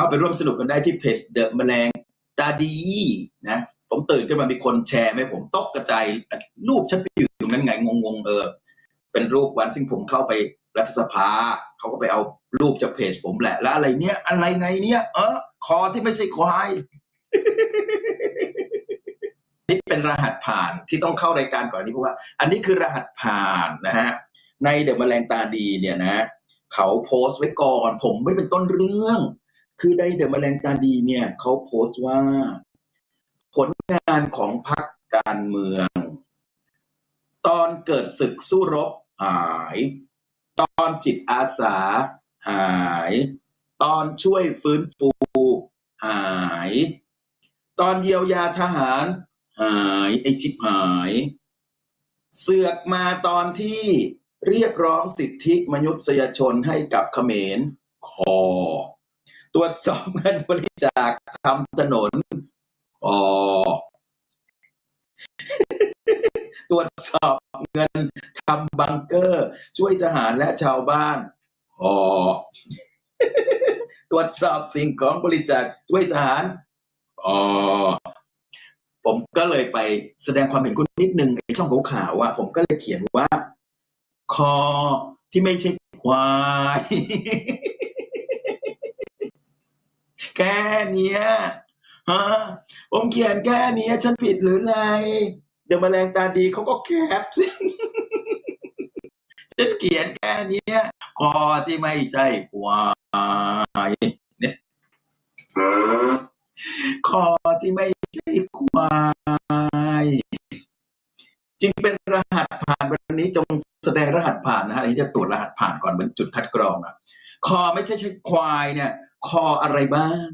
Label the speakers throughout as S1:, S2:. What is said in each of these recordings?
S1: เข้าไปร่วมสนุกกันได้ที่เพจเดอะแมลงตาดีนะ ผมตื่นขึ้นมามีคนแชร์ไหมผมตกกระจายรูปฉันไปอยู่ตรงนั้นไงงงๆเออ เป็นรูปวันซึ่งผมเข้าไปรัฐสภาเขาก็ไปเอารูปจากเพจผมแหละ แล้วอะไรเนี้ยอะไรไงเนี้ยเออคอที่ไม่ใช่ควายนี่เป็นรหัสผ่านที่ต้องเข้ารายการก่อนนี้เพราะว่า อันนี้คือรหัสผ่านนะฮะในเดอะแมลงตาดีเนี่ยนะ เขาโพสต์ไว้ก่อน ผมไม่เป็นต้นเรื่อง คือในเดอะแมลงตาดีเนี่ยเขาโพสต์ว่า ผลงานของพรรคการเมือง ตอนเกิดศึกสู้รบหาย ตอนจิตอาสาหาย ตอนช่วยฟื้นฟูหาย ตอนเยียวยาทหาร หายไอชิบหาย เสือกมาตอนที่เรียกร้องสิทธิมนุษยชนให้กับเขมรคอ ตรวจสอบเงินบริจาคทำถนนออตรวจสอบเงินทำบังเกอร์ ช่วยทหารและชาวบ้านออตรวจสอบสิ่งของบริจาคช่วยทหารอ๋อผมก็เลยไปแสดงความเห็นคุณนิดนึงไอ้ช่องขาวๆว่าผมก็เลยเขียนว่า คอที่ไม่ใช่ควาย แค่เนี้ยฮะผมเขียนแค่เนี้ยฉันผิดหรือไงเดี๋ยวแมลงตาดีเขาก็แคปสิฉันเขียนแค่เนี้ยคอที่ไม่ใช่ควายเนี่ยคอที่ไม่ใช่ควายจึงเป็นรหัสผ่านวันนี้จงแสดงรหัสผ่านนะฮะอันนี้จะตรวจรหัสผ่านก่อนเป็นจุดคัดกรองอะคอไม่ใช่ใช่ควายเนี่ย คออะไรบ้าง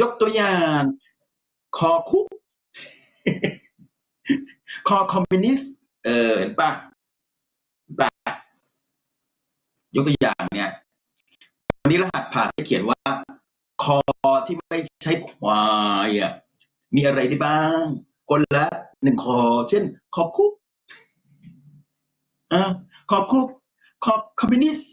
S1: ยกตัวอย่าง คอคุก คอคอมมิวนิสต์เออเห็นปะเห็นปะยกตัวอย่างเนี่ยวันนี้รหัสผ่านให้เขียนว่า คอที่ไม่ใช่ควายอะมีอะไรได้บ้าง คนละหนึ่งคอ เช่น คอคุกอ่าคอคุกคอคอมมิวนิสต์